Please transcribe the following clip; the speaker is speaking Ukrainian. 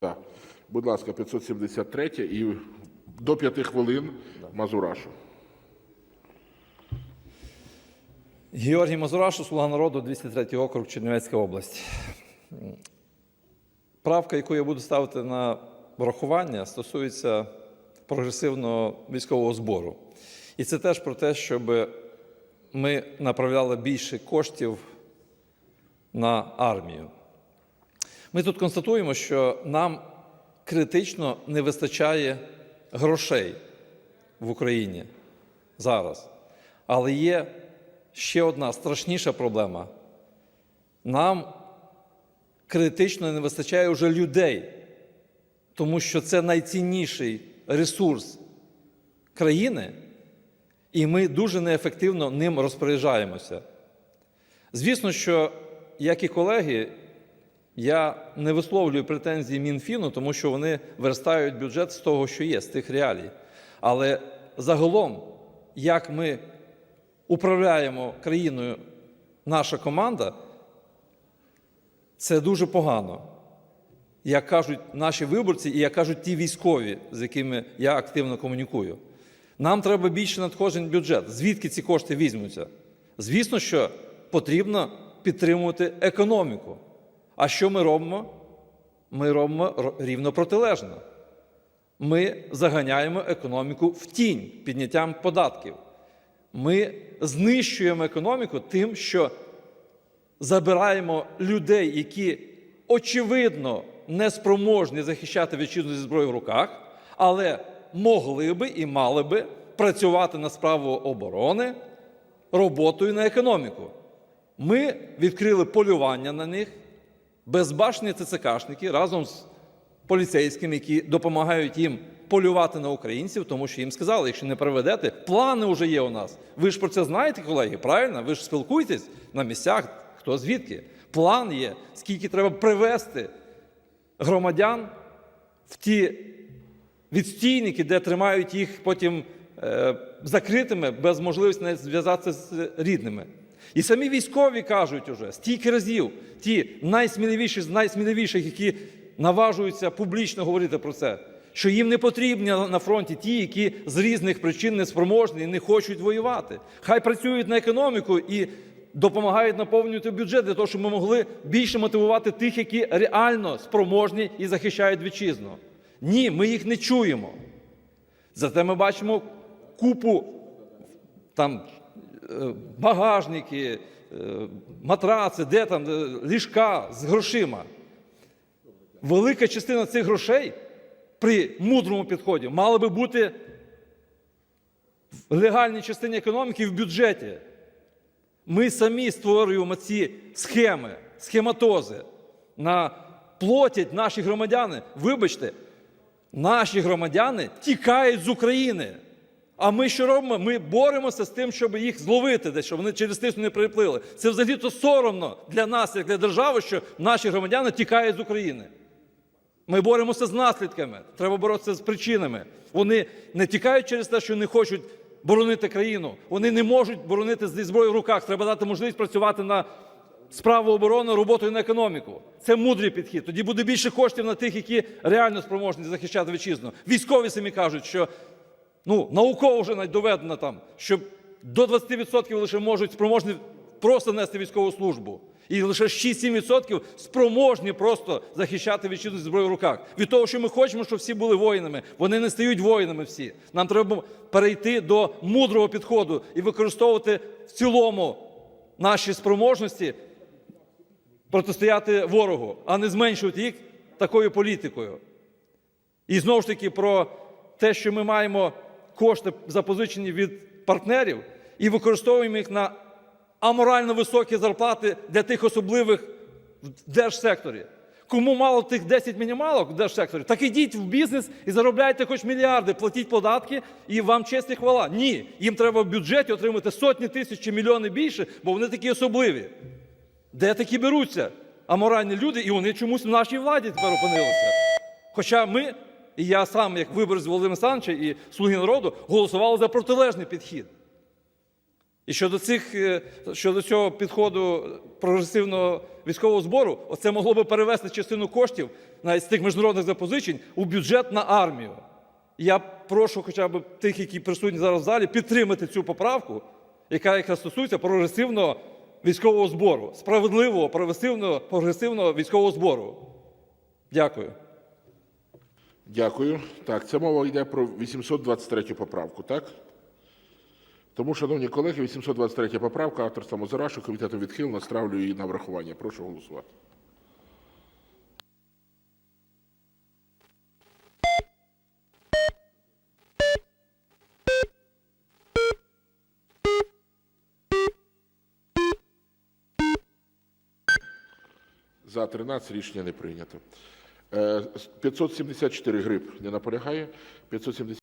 Так. Будь ласка, 573 і до 5 хвилин Мазурашу. Георгій Мазурашу, Слуга народу, 203 округ, Чернівецька область. Правка, яку я буду ставити на врахування, стосується прогресивного військового збору. І це теж про те, щоб ми направляли більше коштів на армію. Ми тут констатуємо, що нам критично не вистачає грошей в Україні зараз. Але є ще одна страшніша проблема. Нам критично не вистачає вже людей, тому що це найцінніший ресурс країни, і ми дуже неефективно ним розпоряджаємося. Звісно, що, як і колеги, я не висловлюю претензії Мінфіну, тому що вони верстають бюджет з того, що є, з тих реалій. Але загалом, як ми управляємо країною наша команда, це дуже погано. Як кажуть наші виборці, і як кажуть ті військові, з якими я активно комунікую. Нам треба більше надходжень бюджет. Звідки ці кошти візьмуться? Звісно, що потрібно підтримувати економіку. А що ми робимо? Ми робимо рівно протилежно. Ми заганяємо економіку в тінь підняттям податків. Ми знищуємо економіку тим, що забираємо людей, які очевидно не спроможні захищати вітчизну зі зброєю в руках, але могли би і мали би працювати на справу оборони роботою на економіку. Ми відкрили полювання на них, безбашні ЦЦКшники разом з поліцейськими, які допомагають їм полювати на українців, тому що їм сказали, якщо не приведете, плани вже є у нас. Ви ж про це знаєте, колеги, правильно? Ви ж спілкуєтесь на місцях, хто звідки. План є, скільки треба привести громадян в ті відстійники, де тримають їх потім е, закритими, без можливості навіть зв'язатися з рідними. І самі військові кажуть уже стільки разів, ті найсміливіші з найсміливіших, які наважуються публічно говорити про це, що їм не потрібні на фронті ті, які з різних причин не спроможні і не хочуть воювати. Хай працюють на економіку і допомагають наповнювати бюджет для того, щоб ми могли більше мотивувати тих, які реально спроможні і захищають вітчизну. Ні, ми їх не чуємо. Зате ми бачимо купу там багажники, е, матраци, де там е, ліжка з грошима. Велика частина цих грошей при мудрому підході мала би бути в легальній частині економіки в бюджеті. Ми самі створюємо ці схеми, схематози. На платять наші громадяни. Вибачте, наші громадяни тікають з України. А ми що робимо? Ми боремося з тим, щоб їх зловити, десь, щоб вони через тисну не переплили. Це взагалі то соромно для нас, як для держави, що наші громадяни тікають з України. Ми боремося з наслідками. Треба боротися з причинами. Вони не тікають через те, що не хочуть боронити країну. Вони не можуть боронити зі зброєю в руках. Треба дати можливість працювати на справу оборони, роботою на економіку. Це мудрий підхід. Тоді буде більше коштів на тих, які реально спроможні захищати вітчизну. Військові самі кажуть, що ну, науково вже навіть доведено там, що до 20% лише можуть спроможні просто нести військову службу. І лише 6-7% спроможні просто захищати вітчизну зі зброєю в руках. Від того, що ми хочемо, щоб всі були воїнами, вони не стають воїнами всі. Нам треба перейти до мудрого підходу і використовувати в цілому наші спроможності протистояти ворогу, а не зменшувати їх такою політикою. І знову ж таки про те, що ми маємо кошти запозичені від партнерів і використовуємо їх на аморально високі зарплати для тих особливих в держсекторі. Кому мало тих 10 мінімалок в держсекторі, так ідіть в бізнес і заробляйте хоч мільярди, платіть податки, і вам честь і хвала. Ні, їм треба в бюджеті отримати сотні тисяч чи мільйони більше, бо вони такі особливі. Де такі беруться аморальні люди, і вони чомусь в нашій владі тепер опинилися. Хоча ми, і я сам, як виборець Володимира Олександровича і Слуги народу, голосували за протилежний підхід. І щодо цих е, щодо цього підходу прогресивного військового збору, оце могло би перевести частину коштів навіть з тих міжнародних запозичень у бюджет на армію. Я прошу хоча б тих, які присутні зараз в залі, підтримати цю поправку, яка якраз стосується прогресивного військового збору, справедливого прогресивного, прогресивного військового збору. Дякую. Дякую. Так, це мова йде про 823 поправку, так? Тому, шановні колеги, 823 поправка авторства Мазурашу, комітетом відхилена, ставлю її на врахування. Прошу голосувати. За 13 рішення не прийнято. Е, 574 гриб не наполягає. 570